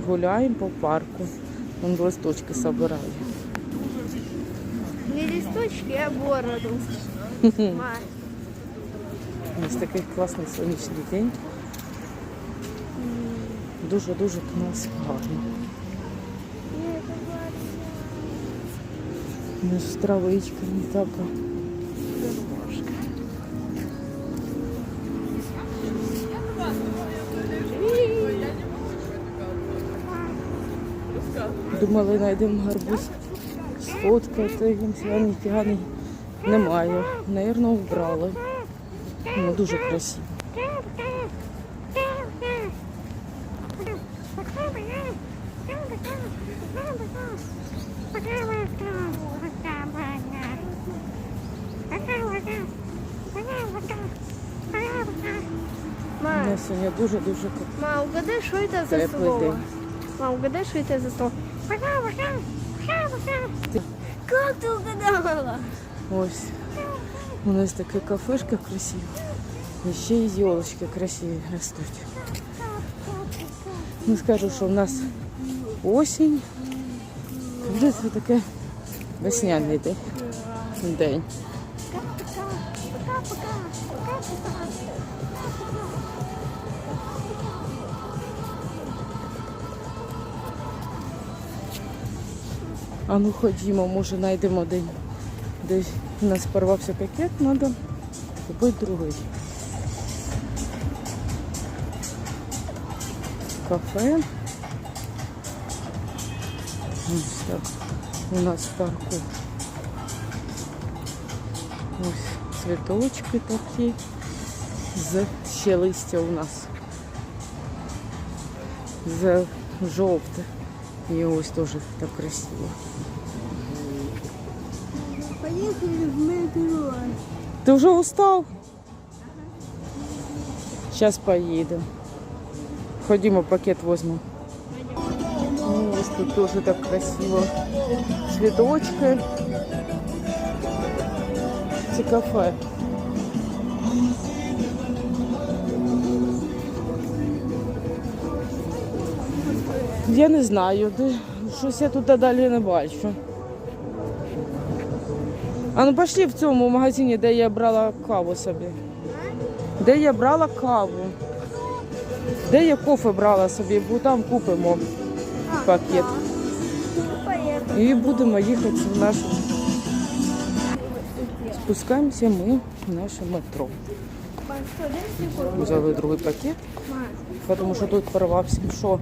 Гуляємо по парку. Вон листочки собираю. Не листочки, а бороду. Ось такий класний сонячний день. Дуже-дуже нас гарно. з травичками така. Думали, знайдемо гарбуз. Сфоткати, а ніфіга не- немає. Наверно, вбрали. Ну, дуже красиво. У сьогодні дуже-дуже ка- ма, угадай, что это за слово? Ма, угадай, что это за слово? Как ты угадала? Ось. У нас така кафешка красива. І ще й елочки красиві ростуть. Ну скажу, що в нас осінь. Вже це таке весняний день. А ну ходімо, може знайдемо день. Десь у нас порвався пакет, треба купити другий. Кафе. Ось так. У нас в парку. Ось цвіточки такі. З ще листя у нас. З жовте. І ось теж так красиво. Поехали в метро. Ти вже устав? Зараз поїдемо. Ходімо, пакет візьмемо. Ну, ось тут теж так красиво. Цвіточки. Це кафе. Я не знаю, де щось я тут далі не бачу. А ну пошли в цьому магазині, де я брала каву собі. Де я брала каву. Де я кофе брала собі, бо там купимо пакет. І будемо їхати в нашу. Спускаємося ми в наше метро. Взяли другий пакет, тому що тут порвався. Що?